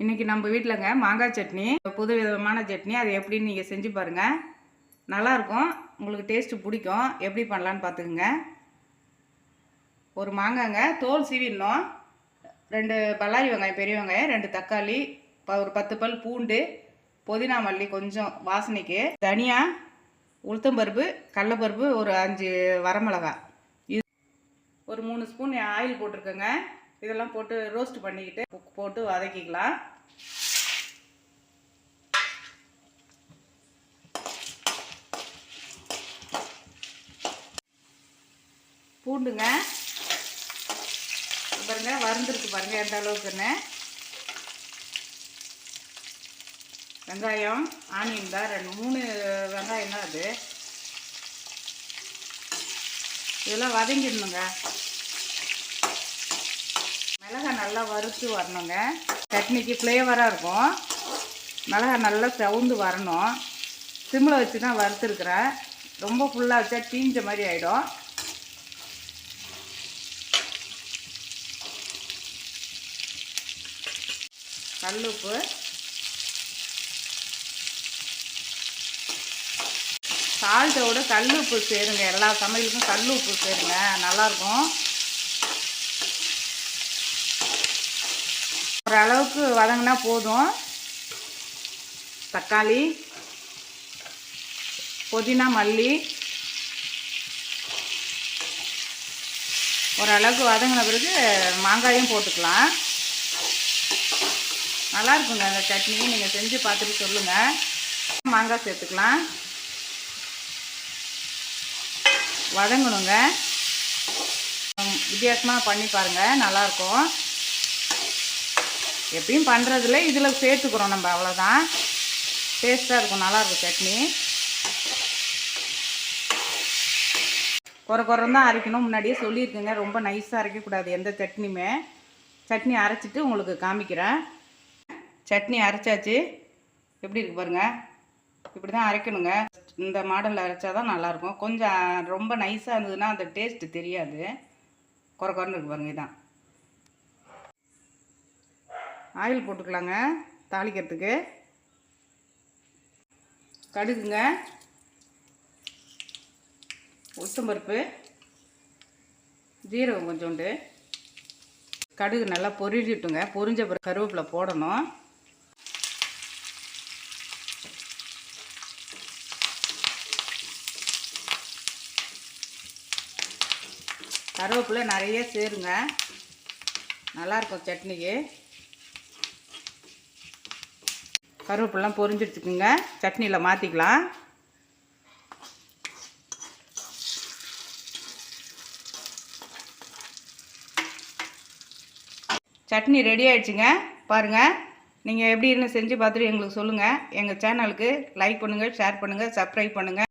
இன்றைக்கி நம்ம வீட்டிலங்க மாங்காய் சட்னி புது விதமான சட்னி. அது எப்படின்னு நீங்கள் செஞ்சு பாருங்கள் நல்லாயிருக்கும். உங்களுக்கு டேஸ்ட்டு பிடிக்கும். எப்படி பண்ணலான்னு பார்த்துக்குங்க. ஒரு மாங்காங்க தோல் சீவிடணும். ரெண்டு பல்லாரி வெங்காயம் பெரிய வெங்காயம் ரெண்டு தக்காளி ப- ஒரு பத்து பல் பூண்டு புதினா மல்லி கொஞ்சம் வாசனைக்கு தனியாக உளுத்தம்பருப்பு கடலப்பருப்பு ஒரு அஞ்சு வரமிளகா. இது ஒரு மூணு ஸ்பூன் ஆயில் போட்டிருக்கேங்க. இதெல்லாம் போட்டு ரோஸ்ட் பண்ணிக்கிட்டு போட்டு வதக்கிக்கலாம். பூண்டுங்க. பாருங்க வறுந்துருக்கு பாருங்க எந்த அளவுக்குன்னு. வெங்காயம் ஆனியன் தான் ரெண்டு மூணு வெங்காயம் தான் அது. இதெல்லாம் வதங்கிடணுங்க. மிளகாய் நல்லா வறுத்து வரணுங்க. சட்னிக்கு ஃப்ளேவராக இருக்கும். மிளகாய் நல்லா செவந்து வரணும். சிம்மில் வச்சு தான் வறுத்துருக்குறேன் ரொம்ப ஃபுல்லாக வச்சா தீஞ்ச மாதிரி ஆகிடும் கல்லுப்பு சால்ட்டை விட கல் உப்பு சேருங்க. எல்லா சமையலுக்கும் கல் உப்பு சேருங்க. நல்லாயிருக்கும் ஓரளவுக்கு வதங்கினா போதும். தக்காளி புதினா மல்லி. ஓரளவுக்கு வதங்கின பிறகு மாங்காயும் போட்டுக்கலாம். நல்லா இருக்குங்க அந்த சட்னி. நீங்கள் செஞ்சு பார்த்துட்டு சொல்லுங்கள் மாங்காய் சேர்த்துக்கலாம். வதங்கணுங்க. வித்தியாசமாக பண்ணி பாருங்கள் நல்லாயிருக்கும் எப்பயும் பண்ணுறதுல இதில் சேர்த்துக்கிறோம் நம்ம அவ்வளோதான் டேஸ்ட்டாக இருக்கும் நல்லாயிருக்கும் சட்னி. குறை குறம் தான் அரைக்கணும். முன்னாடியே சொல்லியிருக்குங்க ரொம்ப நைஸாக அரைக்கக்கூடாது எந்த சட்னியுமே. சட்னி அரைச்சிட்டு உங்களுக்கு காமிக்கிறேன். சட்னி அரைச்சாச்சு. எப்படி இருக்கு பாருங்க. இப்படி தான் அரைக்கணுங்க. இந்த மாடலில் அரைச்சா தான் நல்லாயிருக்கும். கொஞ்சம் ரொம்ப நைஸாக இருந்ததுன்னா அந்த டேஸ்ட்டு தெரியாது. குறை குறைன்னு இருக்கு பாருங்க இதான். ஆயில் போட்டுக்கலாங்க தாளிக்கிறதுக்கு. கடுகுங்க. உளுத்தம்பருப்பு. ஜீரகம் கொஞ்சோண்டு. கடுகு நல்லா பொரிஞ்சிட்டுங்க பொரிஞ்ச பிறகு கருவேப்பிலை போடணும். கருவேப்பிலை நிறைய சேருங்க. நல்லாயிருக்கும் சட்னிக்கு. கருவேப்பிலாம் பொரிஞ்சிடுச்சுக்குங்க சட்னியில் மாற்றிக்கலாம் சட்னி ரெடி ஆயிடுச்சுங்க. பாருங்கள் நீங்கள் எப்படின்னு செஞ்சு பார்த்துட்டு எங்களுக்கு சொல்லுங்கள் எங்கள் சேனலுக்கு லைக் பண்ணுங்கள் ஷேர் பண்ணுங்கள் சப்ஸ்கிரைப் பண்ணுங்கள்